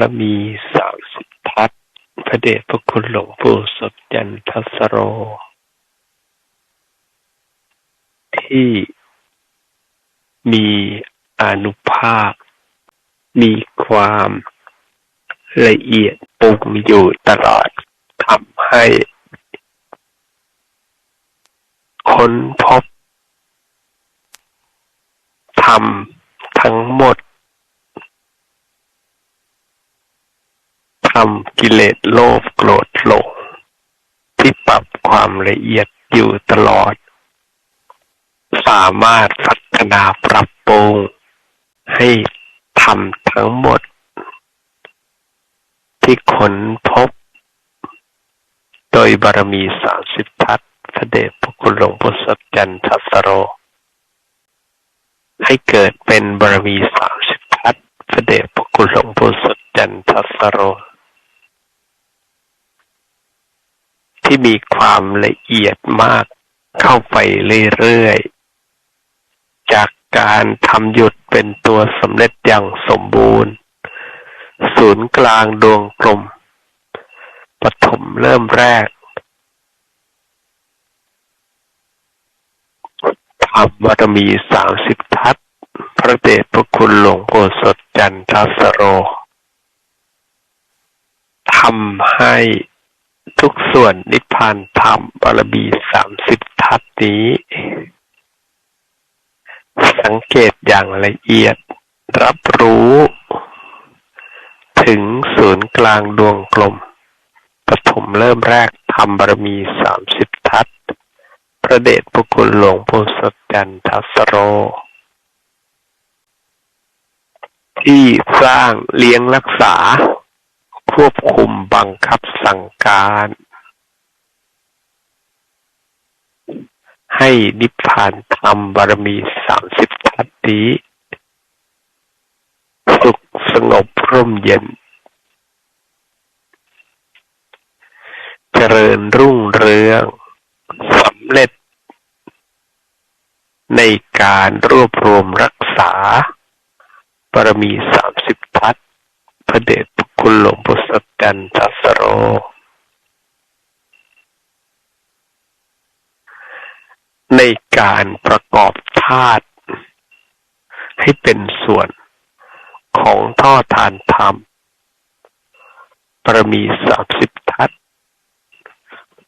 รมีสามสิบทัศน์พระเดชพระคุณหลวงปู่สดจันทัสโร ที่มีอนุภาพมีความละเอียดปรุงอยู่ตลอดทำให้ ค้นพบทำทั้งหมด ทำกิเลสโลภโกรธหลงที่ปรับความละเอียดอยู่ตลอด สามารถพัฒนาปรับปรุงให้ทำทั้งหมด ที่ค้นพบ โดยบารมีสามสิบทัศพระเดชพระคุณหลวงปู่สดจันทสโร ให้เกิดเป็นบารมีสามสิบทัศพระเดชพระคุณหลวงปู่สดจันทสโร ที่มีความละเอียดมากเข้าไปเรื่อยๆ จากการทำหยุดเป็นตัวสำเร็จอย่างสมบูรณ์ ศูนย์กลางดวงกลมปฐมเริ่มแรกธรรมบารมีสามสิบทัศพระเดชพระคุณหลวงปู่สดจันทสโรทำให้ ทุกส่วนนิพพานธรรมบารมีสามสิบทัศนี้ สังเกตอย่างละเอียดรับรู้ ถึงศูนย์กลางดวงกลมปฐมเริ่มแรกทำบารมีสามสิบทัศพระเดชพระคุณหลวงปู่สดจันทัสโร ที่สร้างเลี้ยงรักษา ควบคุมบังคับสั่งการ ให้นิพพานธรรมบารมีสามสิบทัศนี้สุขสงบร่มเย็น เจริญรุ่งเรืองสำเร็จ ในการรวบรวมรักษาบารมีสามสิบทัศพระเดช คุลวงปู่สดจันทัสโร ในการประกอบธาตุให้เป็นส่วนของท่อทานธรรมบารมีสามสิบทัศ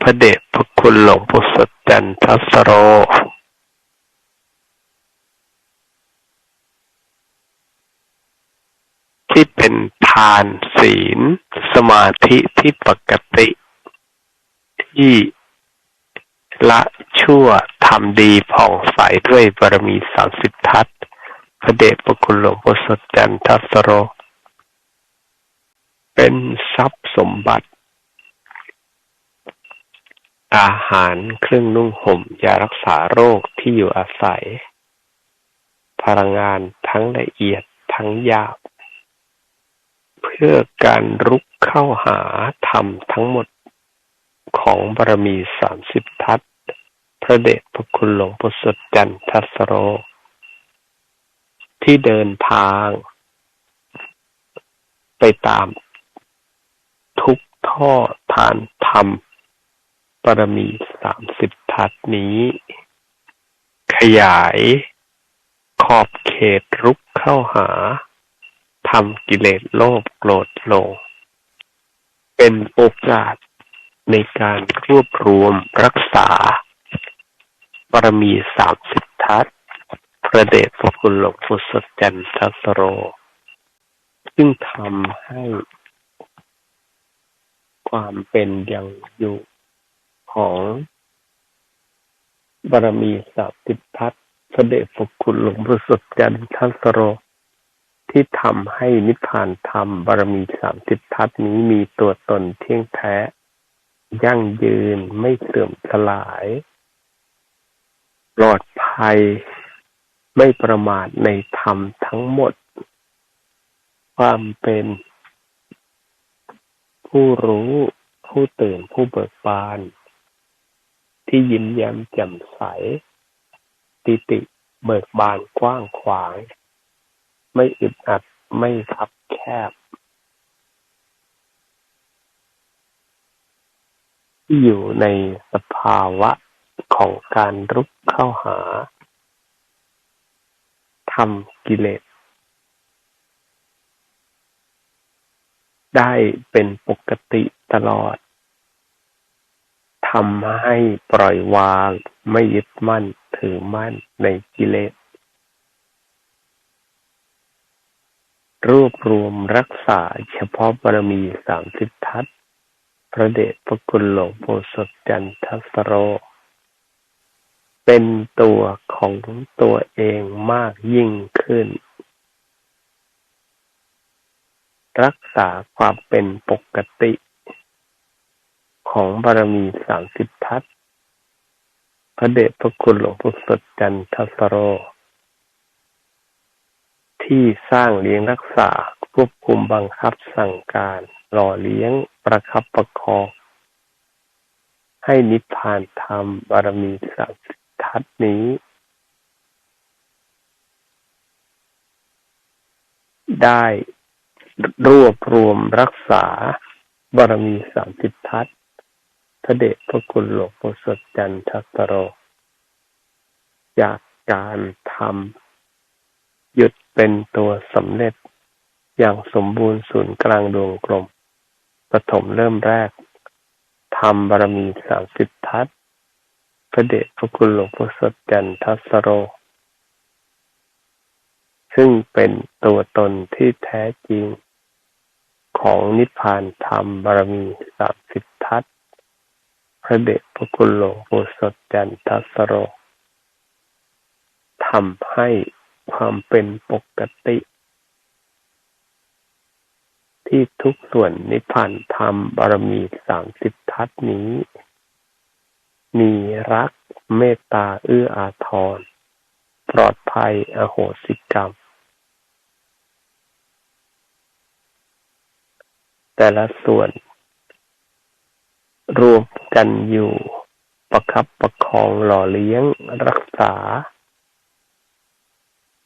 พระเดชพระคุณหลวงปู่สดจันทัสโร ที่เป็นทาน ศีล สมาธิที่ปกติ ที่ละชั่วทำดีผ่องใสด้วยบารมีสามสิบทัศพระเดชพระคุณหลวงพ่อสดจันทสโร เป็นทรัพย์สมบัติ อาหารเครื่องนุ่งห่มยารักษาโรคที่อยู่อาศัย พลังงานทั้งละเอียดทั้งหยาบ พื่อการรุกเข้าหาธรรมทั้งหมดของบารมีสามสิบทัศพระเดชพระคุณหลวงพ่อสดจันทัสโร ที่เดินทาง ไปตามทุกท่อทานธรรมบารมีสามสิบทัศนี้ ขยายขอบเขตรุกเข้าหา ทำกิเลสโลภโกรธหลงเป็นโอกาสในการรวบรวมรักษาบารมีสามสิบทัศพระเดชพระคุณหลวงปู่สดจันทสโร ซึ่งทำให้ความเป็นอย่างอยู่ของบารมีสามสิบทัศพระเดชพระคุณหลวงปู่สดจันทสโร ที่ทำให้นิพพานธรรมบารมีสามสิบทัศนี้มีตัวตนเที่ยงแท้ ยั่งยืนไม่เสื่อมสลายปลอดภัยไม่ประมาทในธรรมทั้งหมด ความเป็นผู้รู้ผู้ตื่นผู้เบิกบาน ที่ยิ้มแย้มแจ่มใสติติเบิกบานกว้างขวาง ไม่อึดอัด ไม่คับแคบ ที่อยู่ในสภาวะของการรุกเข้าหาทำกิเลส ได้เป็นปกติตลอดทำให้ปล่อยวางไม่ยึดมั่นถือมั่นในกิเลส รวบรวมรักษาเฉพาะบารมีสามสิบทัศ พระเดชพระคุณหลวงปู่สดจันทสโร เป็นตัวของตัวเองมากยิ่งขึ้น รักษาความเป็นปกติ ของบารมีสามสิบทัศ พระเดชพระคุณหลวงปู่สดจันทสโร ที่สร้างเลี้ยงรักษา ควบคุมบังคับสั่งการ หล่อเลี้ยงประคับประคอง ให้นิพพานธรรมบารมีสามสิบทัศนี้ ได้รวบรวมรักษาบารมีสามสิบทัศพระเดชพระคุณหลวงปู่สดจันทสโร จากการทำหยุด เป็นตัวสำเร็จ อย่างสมบูรณ์ศูนย์กลางดวงกลมปฐมเริ่มแรกทำบารมีสามสิบทัศพระเดชพระคุณหลวงปู่สดจันทัสโร ซึ่งเป็นตัวตนที่แท้จริง ของนิพพานธรรมบารมีสามสิบทัศพระเดชพระคุณหลวงปู่สดจันทัสโรทำให้ ความเป็นปกติ ที่ทุกส่วนนิพพานธรรมบารมีสามสิบทัศนี้ มีรักเมตตาเอื้ออาทร ปลอดภัยอโหสิกรรม แต่ละส่วน รวมกันอยู่ประคับประคองหล่อเลี้ยงรักษา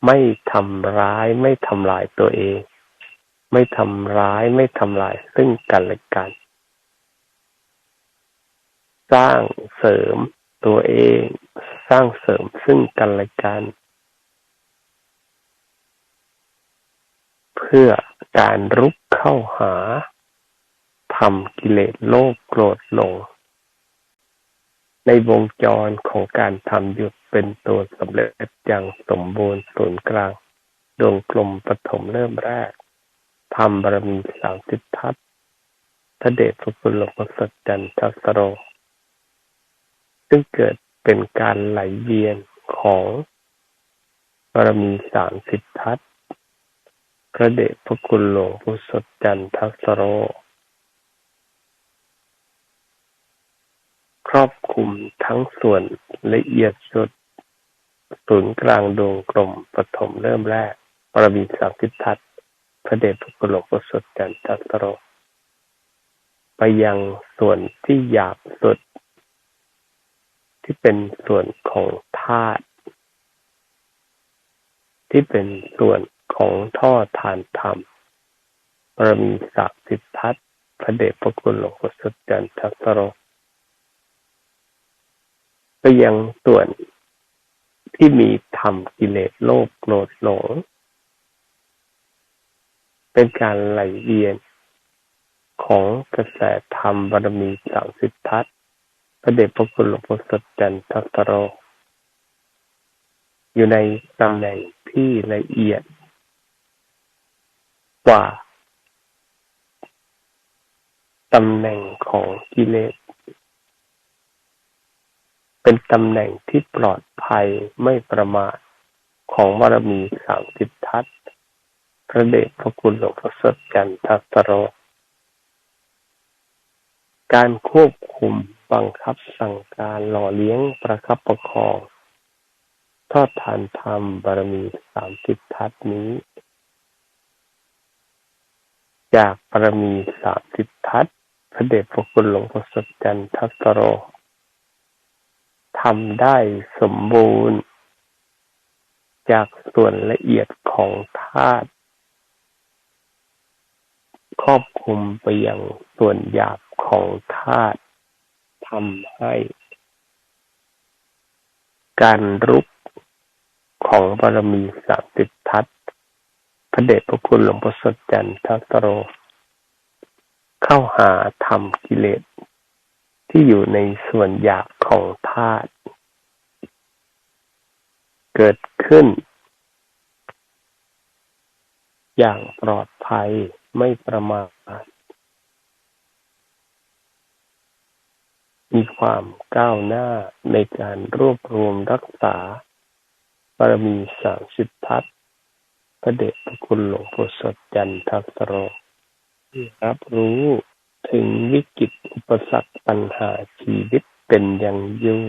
ไม่ทำร้าย ไม่ทำลายตัวเอง ไม่ทำร้าย ไม่ทำลายซึ่งกันและกัน สร้างเสริมตัวเอง สร้างเสริมซึ่งกันและกัน เพื่อการรุกเข้าหาทำกิเลสโลภโกรธหลง ในวงจรของการทำหยุดเป็นตัวสำเร็จอย่างสมบูรณ์ศูนย์กลาง ดวงกลมปฐมเริ่มแรกทำบารมีสามสิบทัศพระเดชพระคุณหลวงพ่อสัจจันทัสโร ซึ่งเกิดเป็นการไหลเวียนของบารมีสามสิบทัศพระเดชพระคุณหลวงพ่อสัจจันทัสโร ครอบ คลุมทั้งส่วนละเอียดสุดศูนย์กลางดวงกลมปฐมเริ่มแรก ปรมีสามสิทัศพระเดชพระคุณหลวงพ่อสดจันทัสโรไปยังส่วนที่หยาบสุด ที่เป็นส่วนของธาตุที่เป็นส่วนของท่อทานธรรม ปรมีสามสิบทัศพระเดชพระคุณหลวงพ่อสดจันทัสโร ไปยังส่วนที่มีธรรมกิเลสโลภโกรธหลง เป็นการไหลเวียนของกระแสธรรมบารมีสามสิบทัศพระเดชพระคุณหลวงพ่อสดจันทัตโร อยู่ในตำแหน่งที่ละเอียดกว่าตำแหน่งของกิเลส เป็นตำแหน่งที่ปลอดภัยไม่ประมาทของบารมีสามสิบทัศพระเดชพระคุณหลวงพ่อสดจันทัสโร การควบคุมบังคับสั่งการหล่อเลี้ยงประคับประคอง ทอดทานธรรมบารมีสามสิบทัศนี้ จากบารมีสามสิบทัศพระเดชพระคุณหลวงพ่อสดจันทัสโร ทำได้สมบูรณ์ จากส่วนละเอียดของธาตุครอบคลุมไปยังส่วนหยาบของธาตุทำให้ การรุกของบารมีสามสิบทัศพระเดชพระคุณหลวงพ่อสดจันทัสโร เข้าหาธรรมกิเลส ที่อยู่ในส่วนหยาบของธาตุเกิดขึ้น อย่างปลอดภัยไม่ประมาทมีความก้าวหน้าในการรวบรวมรักษาบารมีสามสิบทัศพระเดชพระคุณหลวงปู่สดจันทัสโรรับรู้ ถึงวิกฤต อุปสรรค ปัญหา ชีวิตเป็นอย่างยิ่ง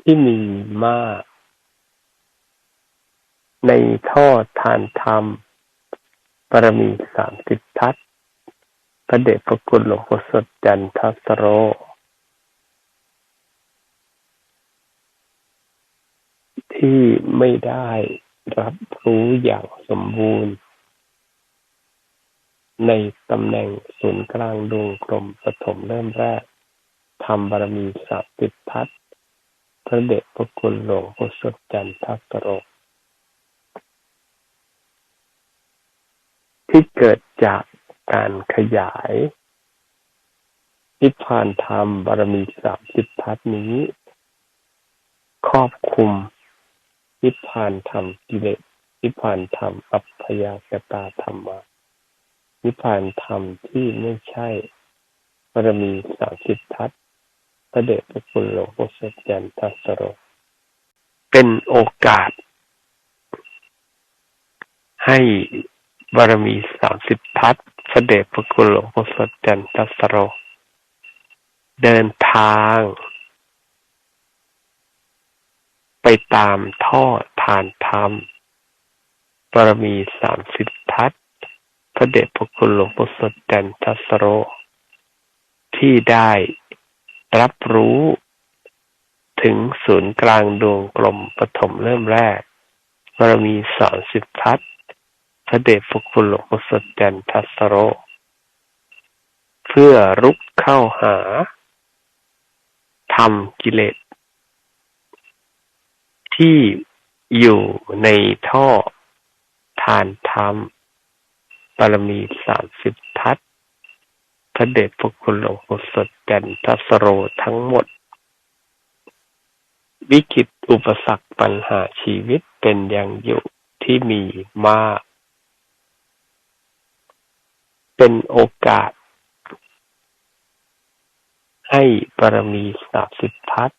ที่มีมาก ในท่อทานธรรมบารมีสามสิบทัศพระเดชพระคุณหลวงพ่อสดจันทัสโร ที่ไม่ได้รับรู้อย่างสมบูรณ์ ในตำแหน่งศูนย์กลางดวงกลมปฐมเริ่มแรก ทำบารมีสามสิบทัศพระเดชพระคุณหลวงพ่อสดจันทัสโรที่เกิดจากการขยายนิพพานธรรมบารมีสามสิบทัศนี้ ครอบคุมนิพพานธรรมกิเลสนิพพานธรรมอัพยากตาธรรมะ นิพพานธรรมที่ไม่ใช่บารมีสามสิบทัศพระเดชพระคุณหลวงพ่อสดยันทัสโร เป็นโอกาส ให้บารมีสามสิบทัศเสด็จพระคุณหลวงพ่อสดจันทัสโร เดินทาง ไปตามท่อทานธรรมบารมีสามสิบ พระเดชพระคุณหลวงพ่สดจันทัสโร ที่ได้รับรู้ถึงศูนย์กลางดวงกลมปฐมเริ่มแรกบารมีสามสิบทัศพระเดชพระคุณหลวงพ่สดจันทัสโร เพื่อรุกเข้าหาทำกิเลสที่อยู่ในท่อทานธรรม บารมีสามสิบทัศพระเดชพระคุณหลวงพ่สดจันทัสโรทั้งหมด วิกฤตอุปสรรคปัญหาชีวิตเป็นอย่างอยู่ที่มีมาก เป็นโอกาส ให้บารมีสามสิบทัศ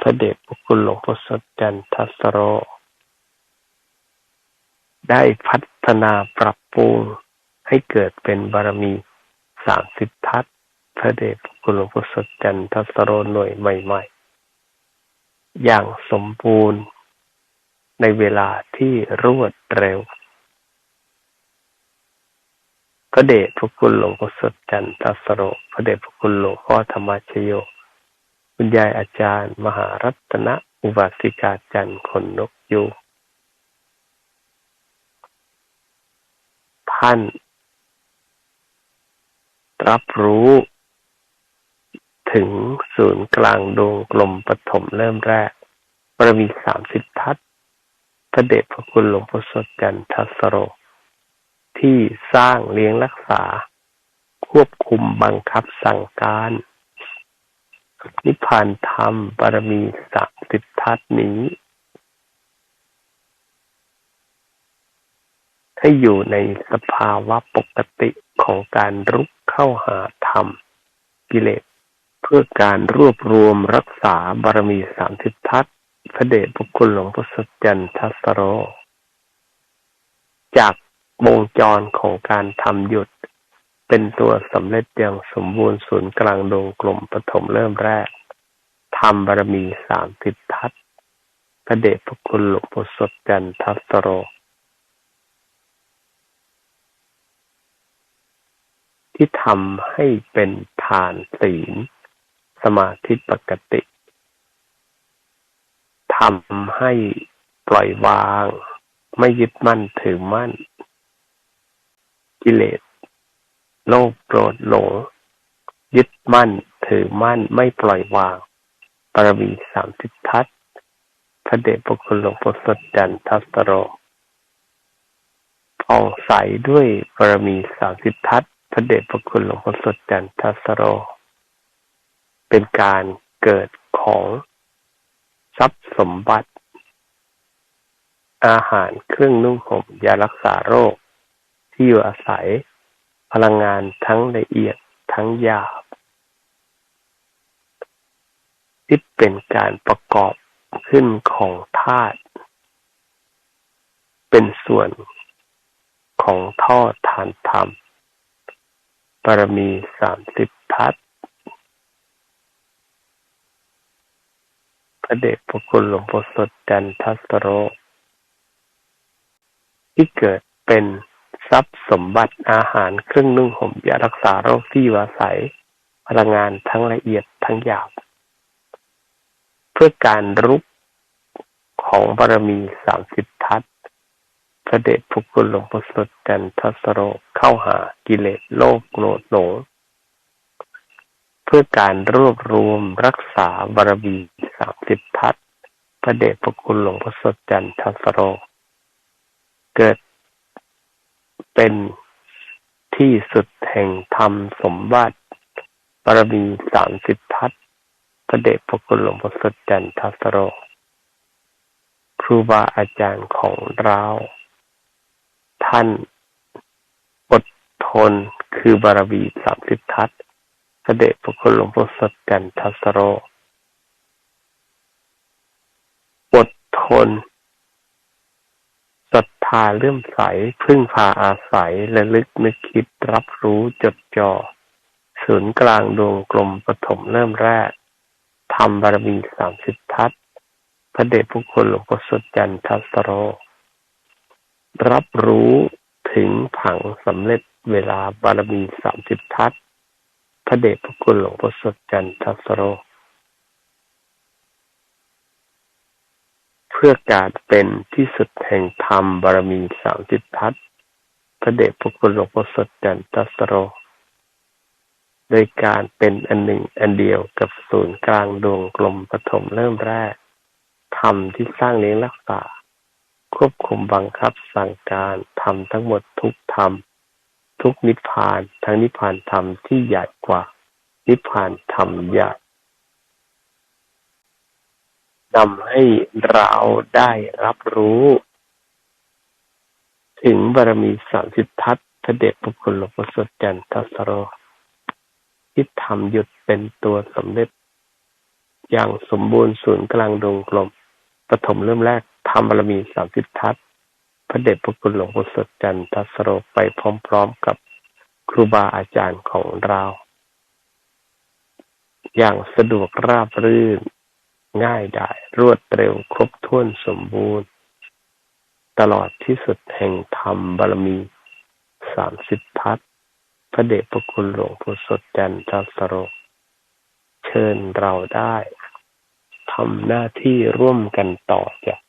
พระเดชพระคุณหลวงพ่สดจันทัสโร ได้พัฒนาปรับปรุงให้เกิดเป็นบารมีสามสิบทัศพระเดชคุณหลวงพ่อสดจันทสโรหน่วยใหม่ ๆ อย่างสมบูรณ์ในเวลาที่รวดเร็วพระเดชพระคุณหลวงพ่อสดจันทสโรพระเดชพระคุณหลวงพ่อธรรมชโยคุณยายอาจารย์ มหารัตนอุบาสิกาจันทร์คนนกยู ท่าน รับรู้ ถึงศูนย์กลางดวงกลมปฐมเริ่มแรกบารมีสามสิบทัศพระเดชพระคุณหลวงพ่อสดจันทสโร ที่สร้างเลี้ยงรักษา ควบคุมบังคับสั่งการ นิพพานธรรมบารมีสามสิบทัศนี้ ให้อยู่ในสภาวะปกติของการรุกเข้าหาธรรม กิเลสเพื่อการรวบรวมรักษาบารมีสามสิบทัศพระเดชพระคุณหลวงพ่อสจันทัสโร จากวงจรของการทำหยุด เป็นตัวสำเร็จอย่างสมบูรณ์ศูนย์กลางดวงกลมปฐมเริ่มแรกทำบารมีสามสิบทัศพระเดชพระคุณหลวงพ่อสดจันทัสโร ที่ทำให้เป็นฐานศีล สมาธิปกติทำให้ปล่อยวาง ไม่ยึดมั่นถือมั่น กิเลส โลภโกรธหลง ยึดมั่นถือมั่นไม่ปล่อยวางปรมีสามสิบทัศพระเดชพระคุณหลวงพ่อสดจันทัสโรผ่องใสด้วยปรมีสามสิบทัศ พระเดชพระคุณหลวงพ่อสดจันทัสโร เป็นการเกิดของทรัพย์สมบัติ อาหารเครื่องนุ่งห่มยารักษาโรค ที่อยู่อาศัย พลังงานทั้งละเอียดทั้งหยาบ ที่เป็นการประกอบขึ้นของธาตุเป็นส่วนของท่อทานธรรม ปรมีสามสิบทัศพระเดชพระคุณหลวงพ่อสดจันทัสโร ที่เกิดเป็นทรัพย์สมบัติอาหารเครื่องนุ่งห่มยารักษาโรคที่วาศัย พลังงานทั้งละเอียดทั้งหยาบ เพื่อการรุกของบารมีสามสิบทัศ ระเดชพระคุณหลวงพ่อสดจันทัสโรเข้าหากิเลสโลภโกรธหลง เพื่อการรวบรวมรักษาบารมีสามสิบทัศพระเดชพระคุณหลวงพ่อสดจันทัสโร เกิดเป็นที่สุดแห่งธรรมสมบัติบารมีสามสิบทัศพระเดชพระคุณหลวงพ่อสดจันทัสโรครูบาอาจารย์ของเรา ท่านอดทนคือบารมีสามสิบทัศพระเดชพระคุณหลวงพ่อสดจันทัสโรอดทนศรัทธาเลื่อมใส พึ่งพาอาศัยและลึกนึกคิดรับรู้จดจอ่อศูนย์กลางดวงกลมปฐมเริ่มแรกทำบารมีสามสิบทัศพระเดชพระคุณหลวงพ่อสดจันทัสโร รับรู้ถึงผังสำเร็จเวลาบารมีสามสิบทัศพระเดชพระคุณหลวงพ่อสดจันทสโร เพื่อการเป็นที่สุดแห่งธรรมบารมีสามสิบทัศพระเดชพระคุณหลวงพ่อสดจันทสโร โดยการเป็นอันหนึ่งอันเดียวกับศูนย์กลางดวงกลมปฐมเริ่มแรกธรรมที่สร้างเลี้ยงรักษา ควบคุมบังคับสั่งการทำทั้งหมดทุกธรรม ทุกนิพพานทั้งนิพพานธรรมที่ใหญ่กว่า นิพพานธรรมใหญ่นำให้เราได้รับรู้ ถึงบารมีสามสิบทัศพระเดชพระคุณหลวงพ่อสดจันทสโรที่ทำหยุดเป็นตัวสำเร็จ อย่างสมบูรณ์ศูนย์กลางดวงกลมปฐมเริ่มแรก ทำบารมีสามสิบทัศพระเดชพระคุณหลวงพ่อสดจันทสโรไปพร้อมๆกับครูบาอาจารย์ของเรา อย่างสะดวกราบรื่น ง่ายดายรวดเร็วครบถ้วนสมบูรณ์ ตลอดที่สุดแห่งธรรมบารมีสามสิบทัศพระเดชพระคุณหลวงพ่อสดจันทสโรเชิญเราได้ทำหน้าที่ร่วมกันต่อจาก